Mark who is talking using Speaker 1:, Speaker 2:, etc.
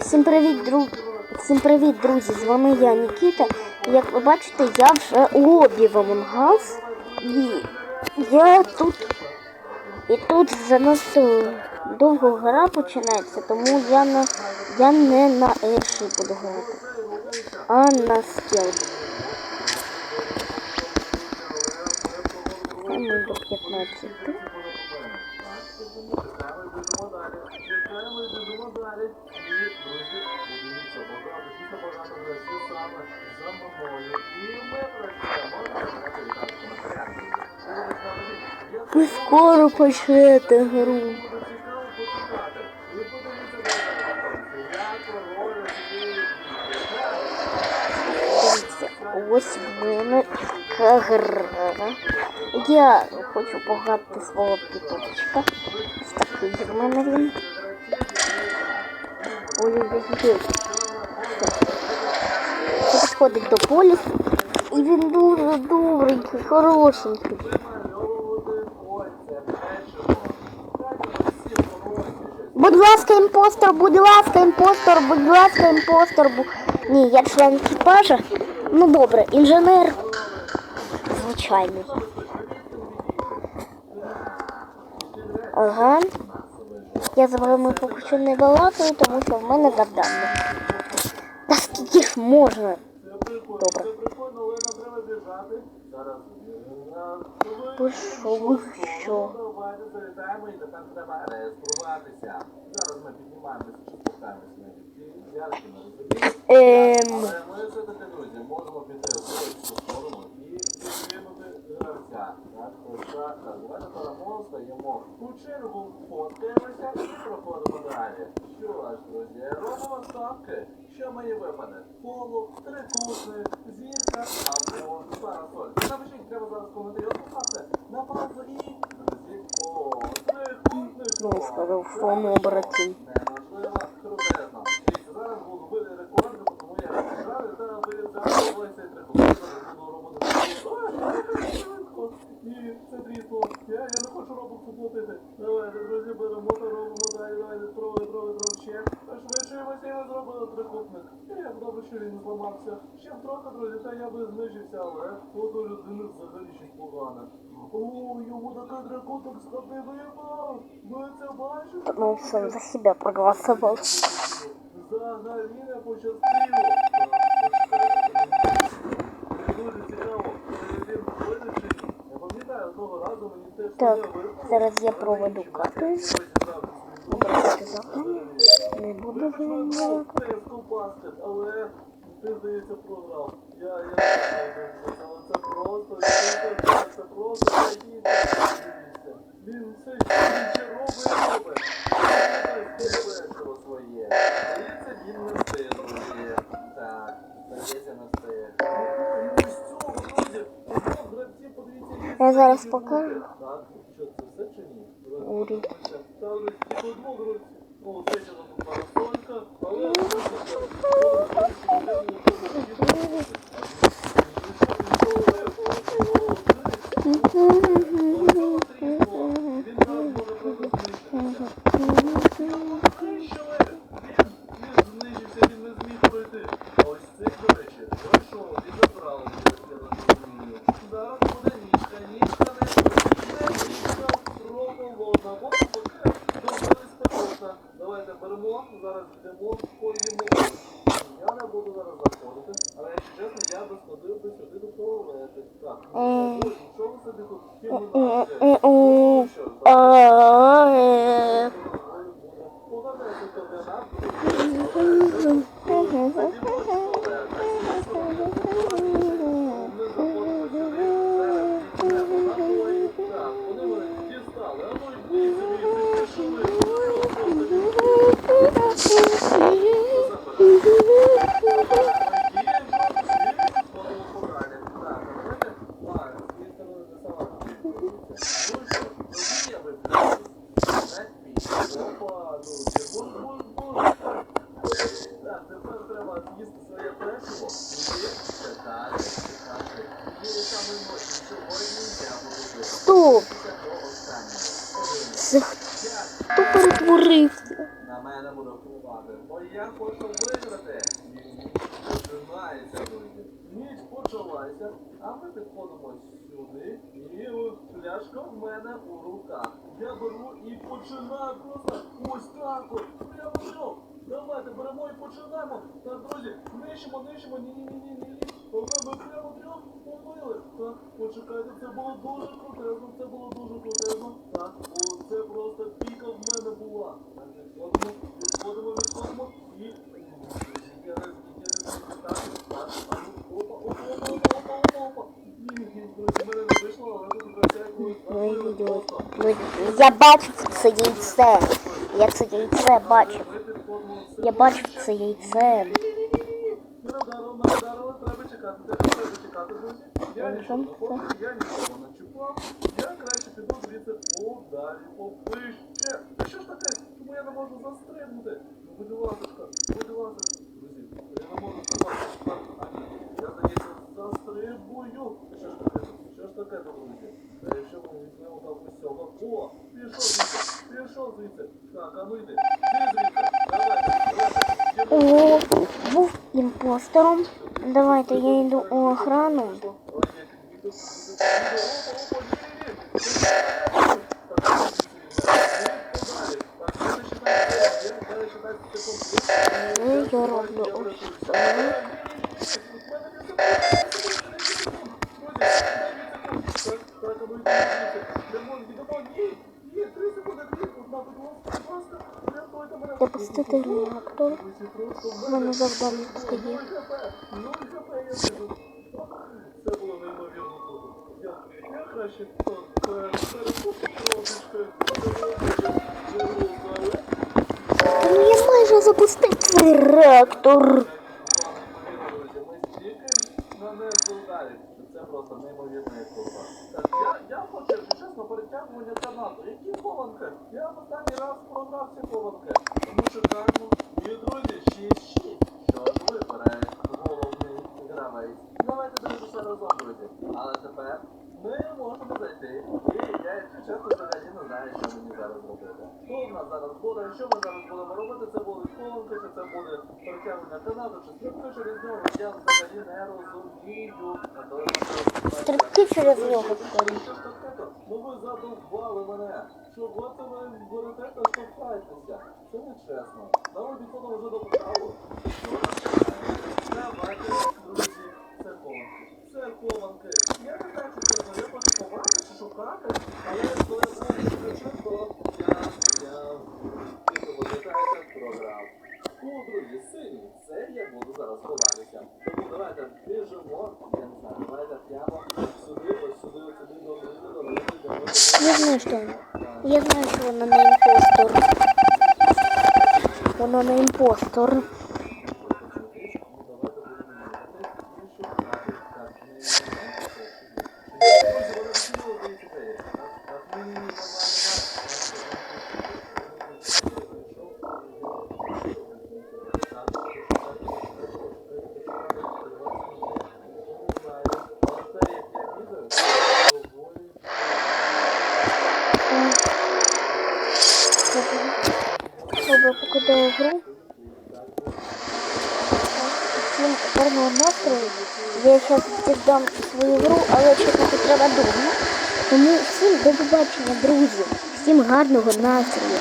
Speaker 1: Всім привіт, друг... Всім привіт, друзі! З вами я, Нікіта. Як ви бачите, я вже у лобі в Among Us. І я тут. І тут занадто довго гра починається, тому я на я не на Еші буду грати, а на скелт. Ми до 15. Ви скоро почнете гру. Ось в мене така гра. Я хочу пограти свого піточка. Ось такий в мене він. Підходить до полісу. І він дуже добренький, хорошенький. Будь ласка, імпостер, будь ласка, імпостер, будь ласка, імпостер. Бу... Ні, я член екіпажа. Ну добре, інженер. Звичайний. Ага. Я з вами поки що тому що в мене завдання. Та скільки ж можна? Добре. Пішов, що? Ем,
Speaker 2: гравця. Так, беремо, стаємо у чергу, фоткаємося проходимо далі. Що ж, друзі, робимо ставки. Що мені випаде? Полу, трикутник, зірка або парасоль. Напишіть, треба зараз коментарі поставте на паузу і... О, трикутник.
Speaker 1: ну, сказав, фон обратим.
Speaker 2: зробили трикутник. Як добре, що він не зламався. Ще б трохи, друзі, та я би знижився, але от у людини взагалі щось погане. О, йому такий трикутник складний випав. Ви це бачите?
Speaker 1: Ну, все, за себя проголосовал.
Speaker 2: Взагалі не пощастило. Дуже цікаво. Він вирішить. Я пам'ятаю, одного разу мені теж
Speaker 1: Так,
Speaker 2: таке випало.
Speaker 1: зараз я проведу карту. Завдання. Не буду
Speaker 2: баскет, але ти, здається, програв. Я, не знаю, але це просто, це, просто. Він все ще робить робить. Весело своє. Здається, він не встиг, друзі. Так, здається, не встиг. Ну, з цього, друзі, одного подивіться,
Speaker 1: Я зараз покажу.
Speaker 2: Так, що це все чи ні?
Speaker 1: Урі.
Speaker 2: Одного гравця. Ну, там парасолька, але... Зараз 我。Я хочу виграти. Починається, друзі. Ніч почалася, а ми підходимо сюди, і пляшка в мене у руках. Я беру і починаю просто ось так от. Прямо що? Давайте беремо і починаємо. Так, друзі, нищимо, нищимо, ні-ні-ні-ні-ні. Ми прямо трьох побили. Так, почекайте, це було дуже крутезно, це було дуже крутезно. Так, о, це просто піка в мене була. Так, відходимо, відходимо, відходимо і... Я не так, так, так, опа, опа, опа, опа, опа, опа. Ні, ні, друзі, в мене не вийшло, але тут вже якось
Speaker 1: Ну, я бачив це яйце. Я це яйце бачив. Я бачив це яйце. Ну,
Speaker 2: я нічого не чіпав. Я краще піду звідси подалі, О, пішов звідси, пішов звідси. Так, а ну йди. Йди звідси. Давайте, давайте. Йдемо.
Speaker 1: О, був імпостером. Давайте я йду у охрану. Ну, Запустити реактор. У мене завдання стоїть.
Speaker 2: Це було неймовірно круто. Я, я краще перекупив трошечки,
Speaker 1: Ну я майже запустив реактор.
Speaker 2: Це просто неймовірна. Так, я, я хочу, якщо чесно, перетягування канату. Які хованки? Я в останній раз продав ці хованки. Тому що кажемо, мої друзі, 6-6. Що вибере головний гравець. Давайте дивитися разом, друзі. Але тепер ми можемо зайти. Я, чесно, не знаю, що мені зараз робити. Що в нас зараз буде? Що ми зараз будемо робити? Це будуть хованки, чи це буде перетягування канату, чи стрибки через нього. Я взагалі не розумію.
Speaker 1: Стрибки через нього.
Speaker 2: що? Ну ви задовбали мене. Чого це ви берете та? Це не чесно. Нам обіцяно вже до праву. Давайте, друзі, це хованки. Це хованки. Я не знаю, чи чесно, я хочу ховати чи шукати, але коли я скажу, то я, я, як ви пам'ятаєте, програв. Ну, друзі, сині, це я буду зараз ховатися. Тому давайте біжимо, я не знаю, давайте прямо сюди, ось сюди, ось сюди, до до до до
Speaker 1: Я знаю, что она. Я знаю, что она на імпостор. Она на імпостор. Добре, покидаю гру. Всім гарного настрою. Я зараз віддам свою гру, але чекати треба довго. Тому всім до побачення, друзі. Всім гарного настрою.